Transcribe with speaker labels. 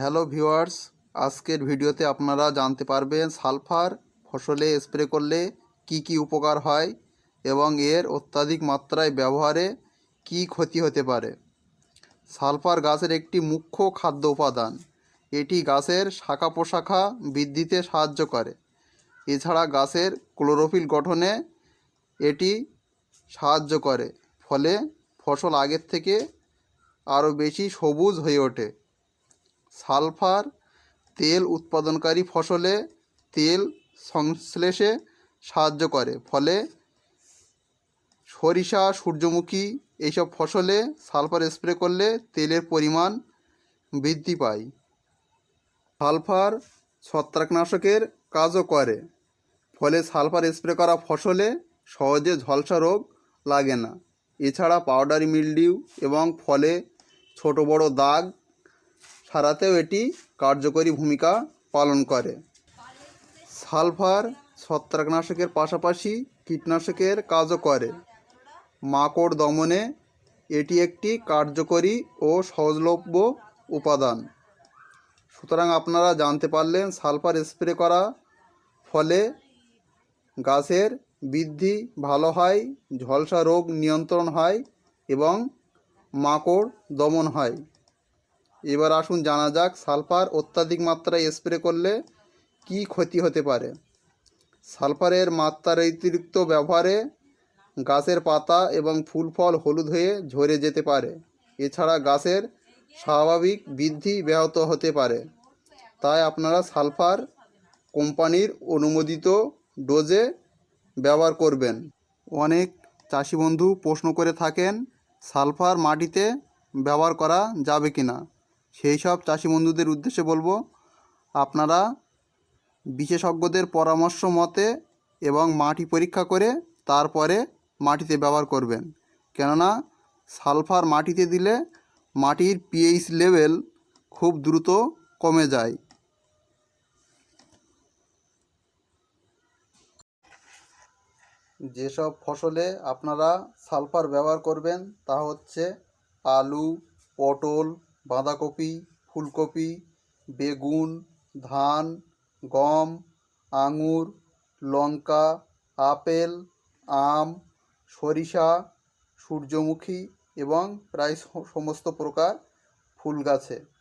Speaker 1: Hello viewers, আজকের ভিডিওতে আপনারা জানতে পারবেন সালফার ফসলে স্প্রে করলে কি কি উপকার হয় এবং এর অত্যাধিক মাত্রায় ব্যবহারে কি ক্ষতি হতে পারে। সালফার গাছের একটি মুখ্য খাদ্য উপাদান, এটি গাছের শাখা প্রশাখা বৃদ্ধিতে সাহায্য করে। এছাড়া গাছের ক্লোরোফিল গঠনে এটি সাহায্য করে, ফলে ফসল আগের থেকে আরও বেশি সবুজ হয়ে ওঠে। সালফার তেল উৎপাদনকারী ফসলে তেল সংশ্লেষে সাহায্য করে, ফলে সরিষা, সূর্যমুখী এইসব ফসলে সালফার স্প্রে করলে তেলের পরিমাণ বৃদ্ধি পায়। সালফার ছত্রাকনাশকের কাজও করে, ফলে সালফার স্প্রে করা ফসলে সহজে ঝলসা রোগ লাগে না। এছাড়া পাউডারি, মিলডিউ এবং ফলে ছোট বড় দাগ সারাতেও এটি কার্যকরী ভূমিকা পালন করে। সালফার ছত্রাকনাশকের পাশাপাশি কীটনাশকের কাজও করে। মাকড় দমনে এটি একটি কার্যকরী ও সহজলভ্য উপাদান। সুতরাং আপনারা জানতে পারলেন, সালফার স্প্রে করা ফলে গাছের বৃদ্ধি ভালো হয়, ঝলসা রোগ নিয়ন্ত্রণ হয় এবং মাকড় দমন হয়। এবার আসুন জানা যাক, সালফার অত্যাধিক মাত্রায় স্প্রে করলে কি ক্ষতি হতে পারে। সালফারের মাত্রার অতিরিক্ত ব্যবহারে গাছের পাতা এবং ফুল ফল হলুদ হয়ে ঝরে যেতে পারে। এছাড়া গাছের স্বাভাবিক বৃদ্ধি ব্যাহত হতে পারে। তাই আপনারা সালফার কোম্পানির অনুমোদিত ডোজে ব্যবহার করবেন। অনেক চাষি বন্ধু প্রশ্ন করে থাকেন, সালফার মাটিতে ব্যবহার করা যাবে কি না সেই সব চাষি বন্ধুদের উদ্দেশ্যে বলব, আপনারা বিশেষজ্ঞদের পরামর্শ মতে এবং মাটি পরীক্ষা করে তারপরে মাটিতে ব্যবহার করবেন। কেননা সালফার মাটিতে দিলে মাটির পিএইচ লেভেল খুব দ্রুত কমে যায়। যেসব ফসলে আপনারা সালফার ব্যবহার করবেন তা হচ্ছে আলু, পটল বাঁধাকপি, ফুলকপি, বেগুন, ধান, গম, আঙুর, লঙ্কা, আপেল, আম, সরিষা, সূর্যমুখী এবং প্রায় সমস্ত প্রকার ফুল গাছে।